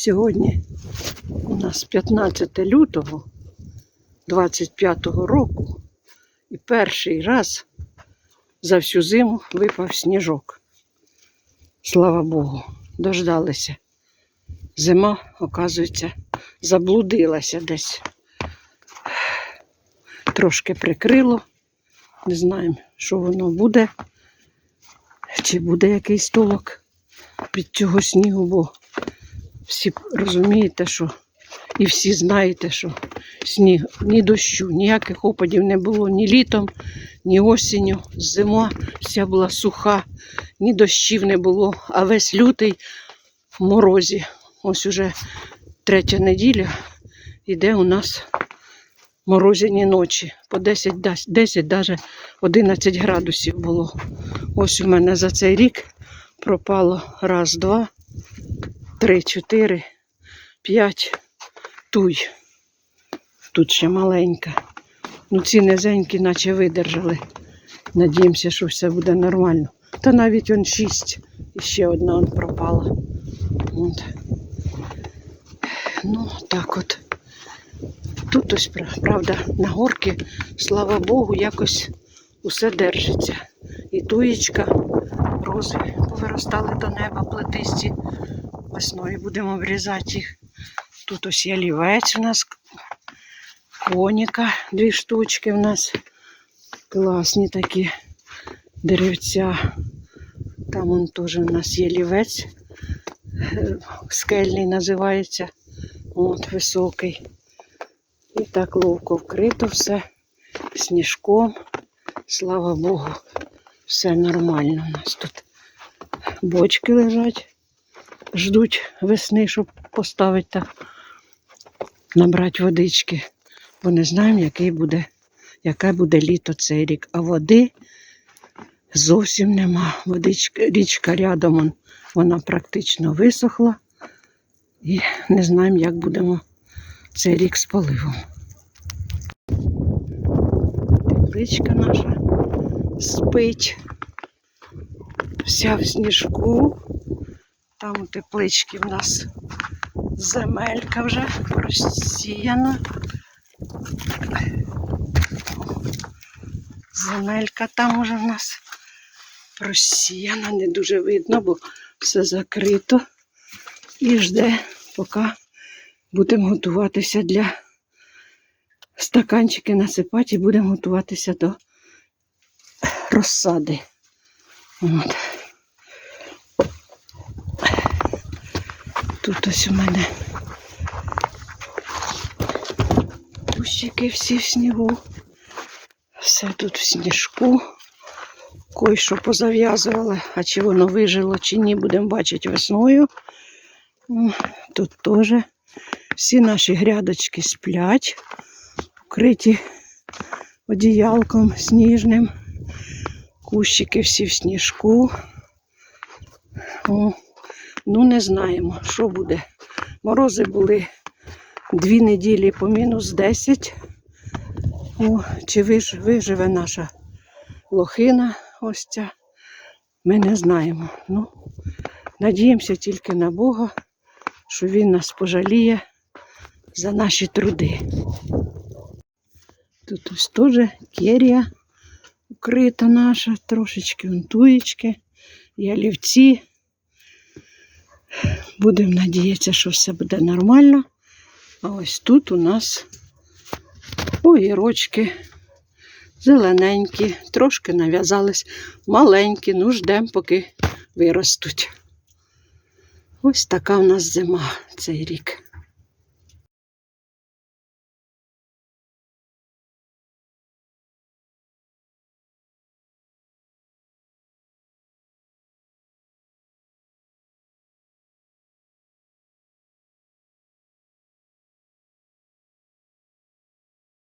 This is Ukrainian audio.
Сьогодні у нас 15 лютого 25-го року і перший раз за всю зиму випав сніжок. Слава Богу, дождалися. Зима, оказується, заблудилася десь. Трошки прикрило. Не знаємо, що воно буде. Чи буде якийсь толок від цього снігу, бо всі розумієте, що і всі знаєте, що сніг ні дощу, ніяких опадів не було ні літом, ні осінню. Зима вся була суха, ні дощів не було, а весь лютий в морозі. Ось уже третя неділя іде у нас морозяні ночі. По 10, 10, даже 11 градусів було. Ось у мене за цей рік пропало раз, два, три, чотири, п'ять туй. Тут ще маленька. Ну ці низенькі наче видержали. Надіємося, що все буде нормально. Та навіть он шість. І ще одна он пропала. От. Ну, так от. Тут ось, правда, на горки, слава Богу, якось усе держиться. І туєчка, рози повиростали до неба, плетисті. Весною будемо обрізати їх. Тут ось ялівець у нас, коніка, дві штучки у нас. Класні такі деревця. Там вон теж у нас є лівець, е, скельний називається. От високий. І так ловко вкрито все сніжком. Слава Богу, все нормально у нас тут. Бочки лежать, ждуть весни, щоб поставити так, набрати водички. Бо не знаємо, який буде, яке буде літо цей рік. А води зовсім нема. Водичка, річка рядом, вона практично висохла. І не знаємо, як будемо цей рік з поливом. Тепличка наша спить. Вся в сніжку. Там у тепличці в нас земелька вже розсіяна. Земелька там уже в нас просіяна, не дуже видно, бо все закрито. І жде, поки будемо готуватися для стаканчики насипати і будемо готуватися до розсади. От. Тут ось у мене кущики всі в снігу. Все тут в сніжку. Кой що позав'язували, а чи воно вижило, чи ні, будемо бачити весною. Тут теж всі наші грядочки сплять, вкриті одіялком сніжним. Кущики всі в сніжку. О, ну, не знаємо, що буде. Морози були дві неділі по мінус 10. О, чи виж, виживе наша лохина ось ця, ми не знаємо. Ну, надіємося тільки на Бога, що Він нас пожаліє за наші труди. Тут ось теж керія укрита наша, трошечки вон туєчки, ялівці. Будемо надіятися, що все буде нормально. А ось тут у нас огірочки зелененькі, трошки нав'язались, маленькі, ну ждемо, поки виростуть. Ось така у нас зима цей рік.